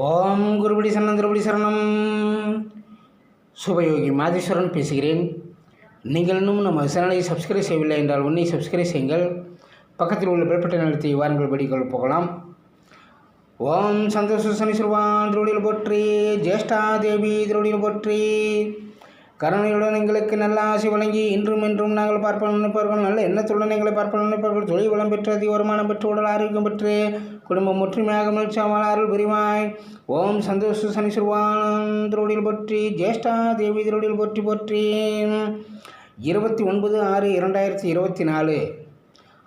ஓம் குருபடி சரணம் திருபடி சரணம். சுபயோகி மாதேஸ்வரன் பேசுகிறேன். நீங்கள் இன்னும் நம்ம சேனலை சப்ஸ்கிரைப் செய்யவில்லை என்றால் உன்னை சப்ஸ்கிரைப் செய்யுங்கள். பக்கத்தில் உள்ள பெல்பட்டை நிறுத்தி வாருங்கள் படிகள் போகலாம். ஓம் சந்தோஷ சனீஸ்வரவான் திருவடியில் போற்றி. ஜேஷ்டா தேவி திருவடியில் போற்றி. கருணையுடன் எங்களுக்கு நல்ல ஆசை வழங்கி இன்றும் இன்றும் நாங்கள் பார்ப்போம் நினைப்பார்கள் நல்ல எண்ணத்துடன் எங்களை பார்ப்போம் நினைப்பார்கள் தொழில் வளம் பெற்று அதிக வருமானம் பெற்று உடல் ஆரோக்கியம் பெற்று குடும்பம் ஒற்றுமையாக மகிழ்ச்சியாமல் அருள் புரிவாய். ஓம் சந்தோஷ சனீஸ்வரவான் திருவடியில் போற்றி ஜேஷ்டா தேவி திருடில் போற்றி போற்றி. இருபத்தி ஒன்பது ஆறு இரண்டாயிரத்தி இருபத்தி நாலு.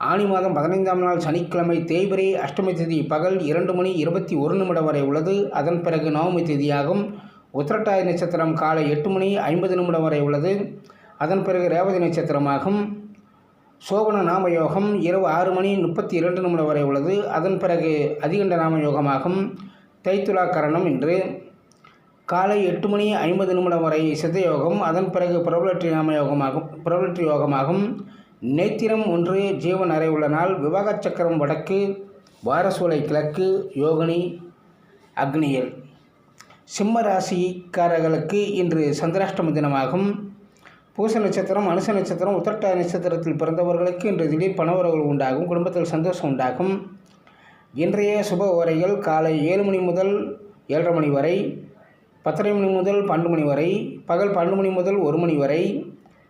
ஆனி மாதம் பதினைந்தாம் நாள் சனிக்கிழமை தேய்பிரை அஷ்டமி திதி பகல் இரண்டு மணி இருபத்தி ஒரு நிமிடம் வரை உள்ளது. அதன் பிறகு நவமி திதியாகும். உத்திரட்டாய் நட்சத்திரம் காலை எட்டு மணி ஐம்பது நிமிடம் வரை உள்ளது. அதன் பிறகு ரேவதி நட்சத்திரமாகும். சோபன நாமயோகம் இரவு ஆறு மணி முப்பத்தி இரண்டு நிமிடம் வரை உள்ளது. அதன் பிறகு அதிகண்ட நாமயோகமாகும். தைத்துலா கரணம் இன்று. காலை எட்டு மணி ஐம்பது நிமிடம் வரை சித்தயோகம். அதன் பிறகு பிரபலற்றி நாம யோகமாகும் பிரபலற்றி யோகமாகும். நேத்திரம் ஒன்று ஜீவன் அறை உள்ள நாள். விவாகச் சக்கரம் வடக்கு வாரசூலை கிழக்கு யோகினி அக்னியல். சிம்ம ராசிக்காரர்களுக்கு இன்று சந்திராஷ்டம தினமாகும். பூச நட்சத்திரம் அனுச நட்சத்திரம் உத்தரட்ட நட்சத்திரத்தில் பிறந்தவர்களுக்கு இன்று திடீர் பணவரவுகள் உண்டாகும் குடும்பத்தில் சந்தோஷம் உண்டாகும். இன்றைய சுப ஓரைகள் காலை ஏழு மணி முதல் ஏழரை மணி வரை பத்தரை மணி முதல் பன்னெண்டு மணி வரை பகல் பன்னெண்டு மணி முதல் ஒரு மணி வரை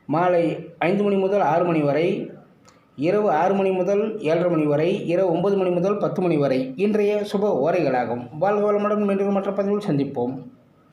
மாலை ஐந்து மணி முதல் ஆறு மணி வரை இரவு ஆறு மணி முதல் ஏழரை மணி வரை இரவு ஒன்பது மணி முதல் பத்து மணி வரை இன்றைய சுப ஓரைகளாகும். வாழ்க வளமுடன் மீண்டும் மற்ற பதிவில் சந்திப்போம்.